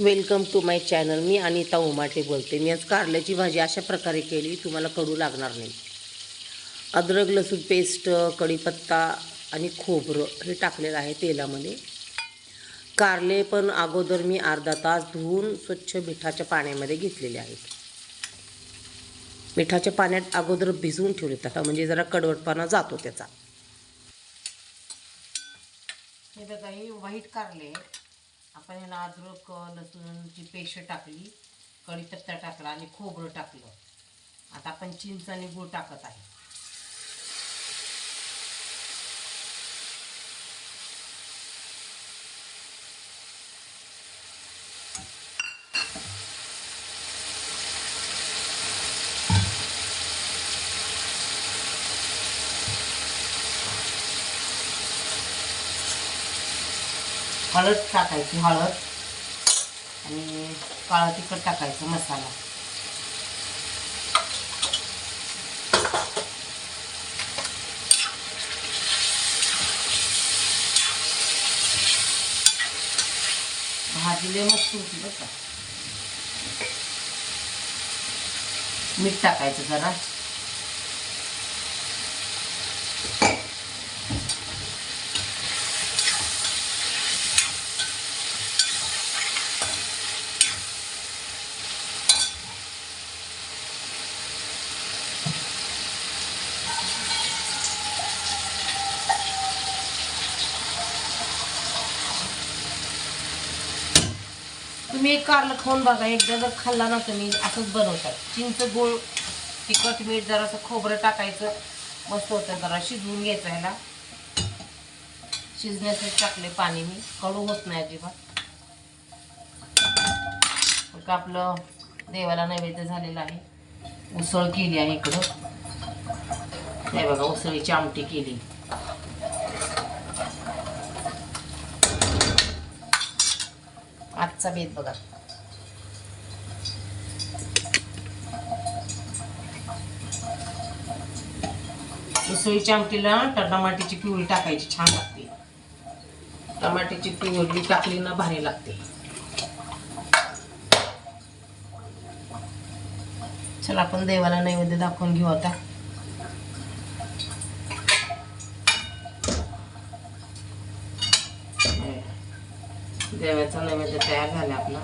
Welcome to my channel मी अनिता उमाटे बोलते. मी आज कारल्याची भाजी अशा प्रकारे केली तुम्हाला कडू लागणार नाही. अद्रक लसूण पेस्ट कढीपत्ता आणि खोबरं हे टाकलेलं आहे तेलामध्ये. कारले पण अगोदर मी अर्धा तास धुवून स्वच्छ मिठाच्या पाण्यामध्ये घेतलेले आहेत. मिठाच्या पाण्यात अगोदर भिजवून ठेवले आता म्हणजे जरा कडवटपणा जातो त्याचा. हे बघा हे व्हाईट कारले. आपण याला अद्रक लसूणची पेस्ट टाकली कढीपत्ता टाकला आणि खोबरं टाकलं. आता आपण चिंच आणि गूळ टाकत आहे. हळद टाकायची हळद. आणि काळं तिखट टाकायचं मसाला. भाजी लय मस्त होती बरं का. मीठ टाकायचं जरा. तुम्ही एक कारलं खाऊन बघा एकदा जर खाल्ला ना तुम्ही असंच बनवतात. चिंच गोळ तिखट मीठ जरासं खोबरं टाकायचं मस्त होतं. जरा शिजवून घ्यायचं ह्याला. शिजण्यासाठी टाकले पाणी मी. कडू होत नाही अजिबात. आपलं देवाला नैवेद्य झालेलं आहे. उसळ केली आहे इकडं. नाही बघा उसळीची आमटी केली. आजचा बेत बघा. उसळीच्या आमटीला टमाट्याची पिवळी टाकायची छान लागते. टमाट्याची पिवळी टाकली ना भारी लागते. चला आपण देवाला नैवेद्य दाखवून घेऊ आता. म्हणजे देवाचा नैवेद्य तयार झाला आपला.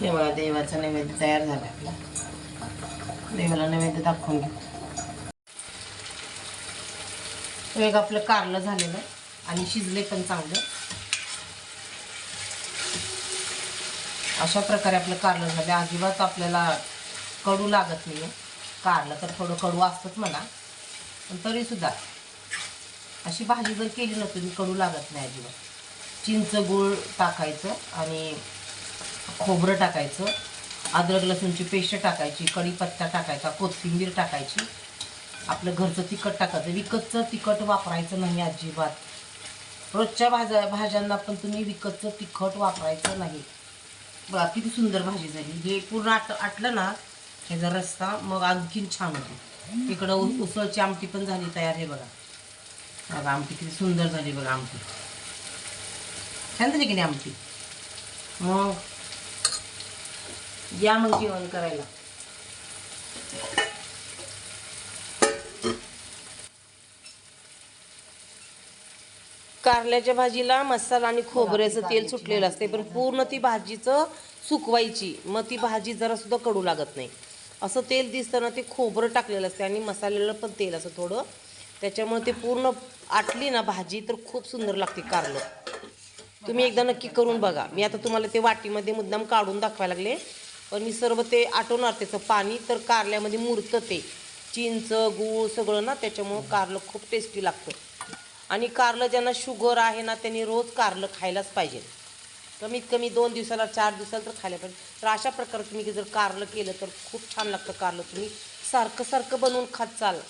हे देवाचा नैवेद्य तयार झाला आपला. देवाला नैवेद्य दाखवून घेऊ वेग एक आपलं कारलं झालेलं आणि शिजले पण चांगलं. अशा प्रकारे आपलं कारलं झालं. अजिबात आपल्याला कडू लागत नाही आहे कारलं तर थोडं कडू असतंच म्हणा. पण तरीसुद्धा अशी भाजी जर केली ना तुम्ही कडू लागत नाही अजिबात. चिंच गूळ टाकायचं आणि खोबरं टाकायचं. अद्रक लसूणची पेस्ट टाकायची कढीपत्ता टाकायचा कोथिंबीर टाकायची. आपलं घरचं तिखट टाकायचं. विकतचं तिखट वापरायचं नाही अजिबात. रोजच्या भाज्या भाज्यांना पण तुम्ही विकतचं तिखट वापरायचं नाही. बघा किती सुंदर भाजी झाली. हे पूर्ण आट आटलं ना ह्याचा रस्ता मग आणखीन छान होतो. इकडं उसळची आमटी पण झाली तयार आहे बघा. बघा आमटी किती सुंदर झाली बघा आमटी. छान झाली की नाही आमटी? मग या मग जेवण करायला. कारल्याच्या भाजीला मसाला आणि खोबऱ्याचं तेल सुटलेलं असते पण पूर्ण ती भाजीचं सुकवायची. मग ती भाजी जरा सुद्धा कडू लागत नाही. असं तेल दिसतं ना ते खोबरं टाकलेलं असते आणि मसाल्याला पण तेल असं थोडं. त्याच्यामुळे ते पूर्ण आटली ना भाजी तर खूप सुंदर लागते कारलं. तुम्ही एकदा नक्की करून बघा. मी आता तुम्हाला ते वाटीमध्ये मुद्दाम काढून दाखवायला लागले. पण मी सर्व ते आटवणार त्याचं पाणी तर कारल्यामध्ये मुरतं ते. चिंच गूळ सगळं ना त्याच्यामुळं कारलं खूप टेस्टी लागतं. आणि कारलं ज्यांना शुगर आहे ना त्यांनी रोज कारलं खायलाच पाहिजे. कमीत कमी दोन दिवसाला चार दिवसाला तर खायला पाहिजे. तर अशा प्रकारे तुम्ही जर कारलं केलं तर खूप छान लागतं कारलं. तुम्ही सारखं सारखं बनवून खात चाल.